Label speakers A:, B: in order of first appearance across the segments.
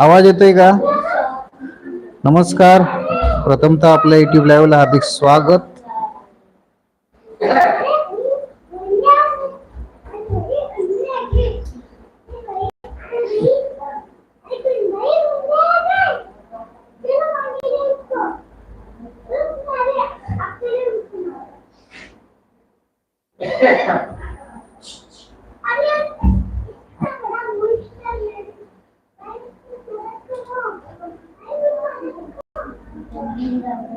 A: आवाज येतोय का? नमस्कार. प्रथमतः आपल्या युट्यूब लाईव्हला हार्दिक स्वागत. Bilang.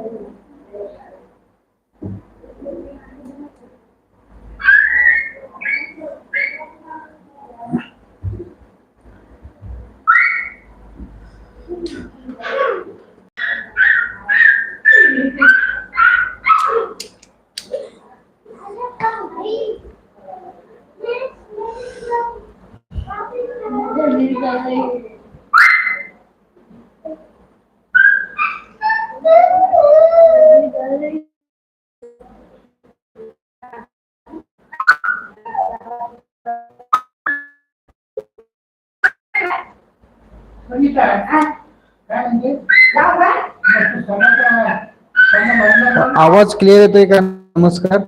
A: आवाज़ क्लिअर येतोय का? नमस्कार.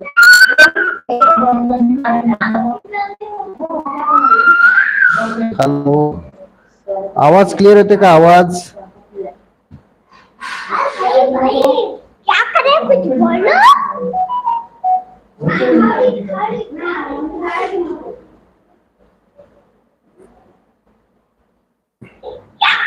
A: हॅलो. आवाज़ क्लिअर येतोय का? आवाज़.
B: कुछ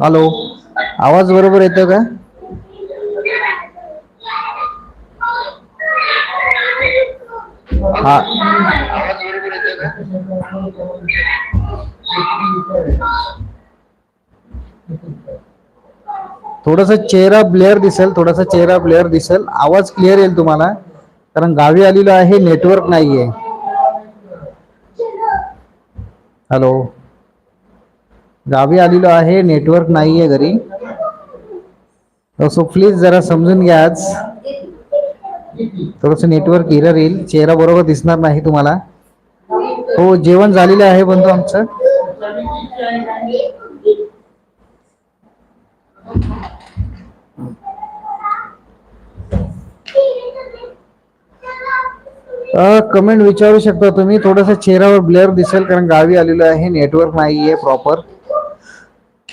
A: हॅलो आवाज बरोबर येतोय का? हा. थोडासा चेहरा ब्लेअर दिसेल थोडासा चेहरा ब्लेअर दिसेल. आवाज क्लिअर येईल तुम्हाला. कारण गावी आलेलो आहे नेटवर्क नाहीये. हॅलो गावी आलेलो आहे नेटवर्क नाहीये घरी. सो प्लीज जरा समजून घ्या आज. थोडस नेटवर्क एरर येईल. चेहरा बरोबर दिसणार नाही तुम्हाला. हो जेवण झालेलं आहे बंधू आमचं. कमेंट विचारू शकता तुम्ही. थोडासा चेहऱ्यावर ब्लेअर दिसेल कारण गावी आलेलो आहे. नेटवर्क नाहीये प्रॉपर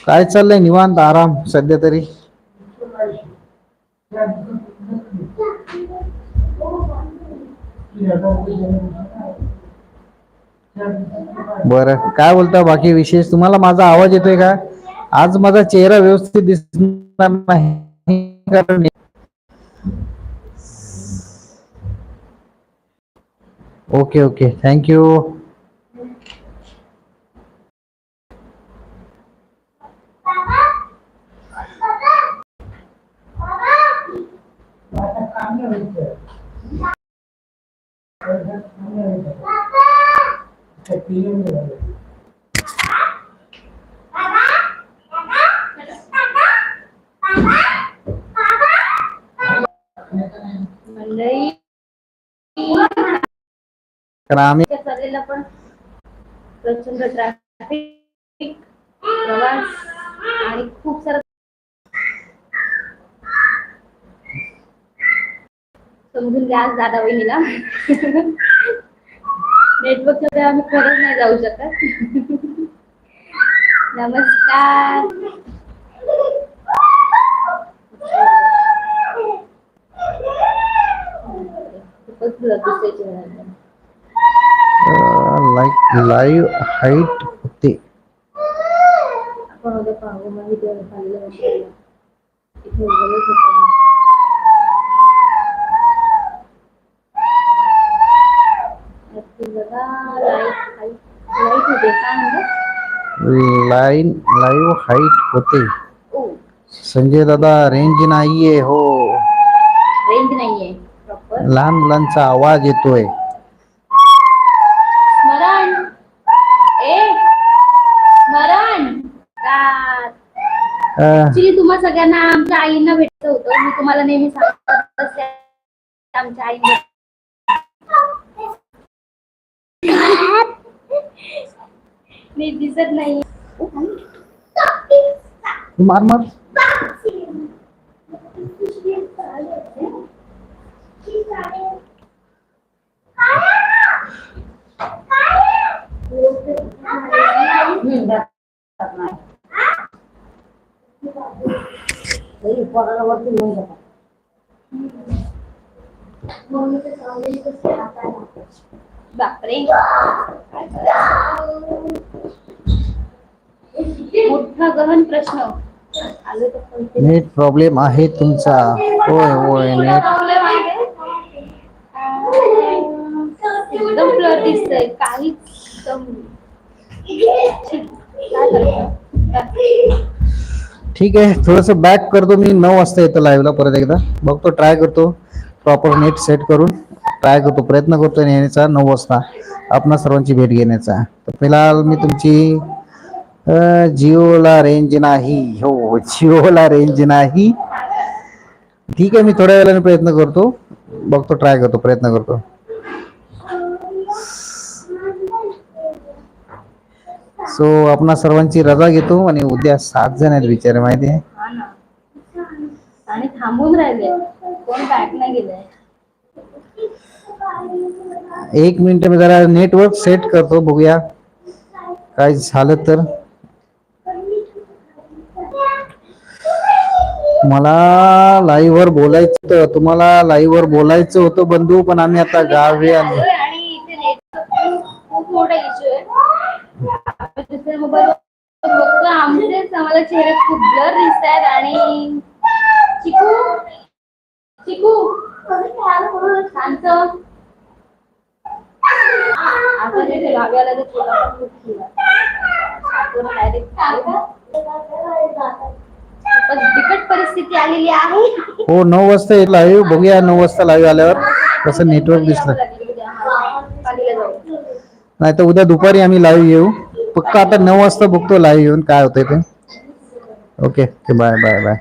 A: काय चाललंय निवांत? आराम सध्या तरी. बरं. काय बोलता बाकी विशेष? तुम्हाला माझा आवाज येतोय का? आज माझा चेहरा व्यवस्थित दिसणार नाही. कारण ओके ओके थँक्यू
B: मंडळी
A: कारण आम्ही
B: चाललेला पण प्रचंड ट्रॅफिक प्रवास आणि खूप सारा समजून घ्या आज दादा वहिनीला नेटवर्कच्या आम्ही खरंच नाही जाऊ शकत. नमस्कार. खूपच दुसऱ्याची
A: लाईक लाईव्ह हाईट होते. लाईन लाईव्ह हाईट होते. संजय दादा रेंज नाहीये हो.
B: रेंज नाहीये
A: लहान मुलांचा आवाज येतोय.
B: ऍक्च्युली तुम्हा सगळ्यांना आमच्या आईंना भेटत होतं. मी तुम्हाला नेहमी सांगत असते आमच्या आईंना. नीट दिसत नाही.
A: मार मार.
B: बापरे. मोठा गहन प्रश्न.
A: नेट प्रॉब्लेम आहे तुमचा. होय होय नेट.
B: एकदम ब्लर दिसतंय. काहीच एकदम काय?
A: ठीक आहे थोडस बॅक करतो मी. नऊ वाजता येतो लाईव्हला परत एकदा. बघतो ट्राय करतो. प्रॉपर नेट सेट करून ट्राय करतो प्रयत्न करतो येण्याचा नऊ वाजता आपणा सर्वांची भेट घेण्याचा. तर फिलहाल मी तुमची जिओला रेंज नाही. हो जिओला रेंज नाही. ठीक आहे मी थोड्या वेळाने प्रयत्न करतो. बघतो ट्राय करतो प्रयत्न करतो. सो आपणा सर्वांची रजा घेतो आणि उद्या सात जण आहेत बिचारे माहिती आहे?
B: ना. आणि थांबून राहिले. कोण बॅक नाही गेलंय.
A: एक मिनिट मी जरा नेटवर्क सेट करतो बघूया. काय झालं तर? मला लाईव्ह वर बोलायचं होतं. तुम्हाला लाईव्ह वर बोलायचं होतं बंधू पण आम्ही आता गावी आलो
B: चालू आहे आणि इथे नेटचा खूप मोठा इश्यू आहे आपण दुसऱ्या मोबाईल बघतो आमचेच आम्हाला चेहरे खूप ब्लर दिसत आहेत आणि चिकू चिकू. शांत. आता तुला खूप बिकट परिस्थिती आलेली आहे.
A: हो नऊ वाजता येईल लाईव्ह बघूया नऊ वाजता लाईव्ह आल्यावर कसं नेटवर्क दिसलं. नाही तर उद्या दुपारी आम्ही लाईव्ह येऊ. पक्का आता नऊ वाजता बघतो लाईव्ह येऊन काय होतंय ते. Okay bye bye bye